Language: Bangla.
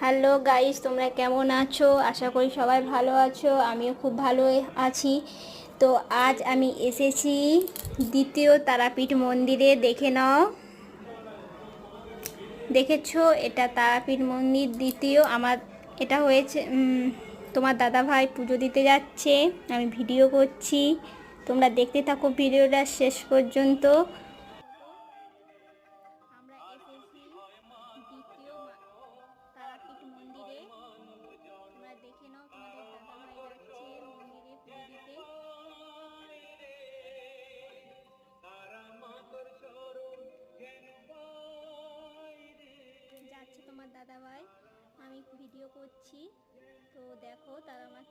হ্যালো গাইস তোমরা কেমন আছো? আশা করি সবাই ভালো আছো, আমিও খুব ভালো আছি। তো আজ আমি এসেছি দ্বিতীয় তারাপীঠ মন্দিরে, দেখে নাও। দেখেছ? এটা তারাপীঠ মন্দির দ্বিতীয়। আমার এটা হয়েছে তোমার দাদা ভাই পুজো দিতে যাচ্ছে, আমি ভিডিও করছি। তোমরা দেখতে থাকো ভিডিওটা শেষ পর্যন্ত। আমরা এসেছি দ্বিতীয় যাচ্ছে তোমার দাদা ভাই আমি ভিডিও করছি। তো দেখো তারা আমাকে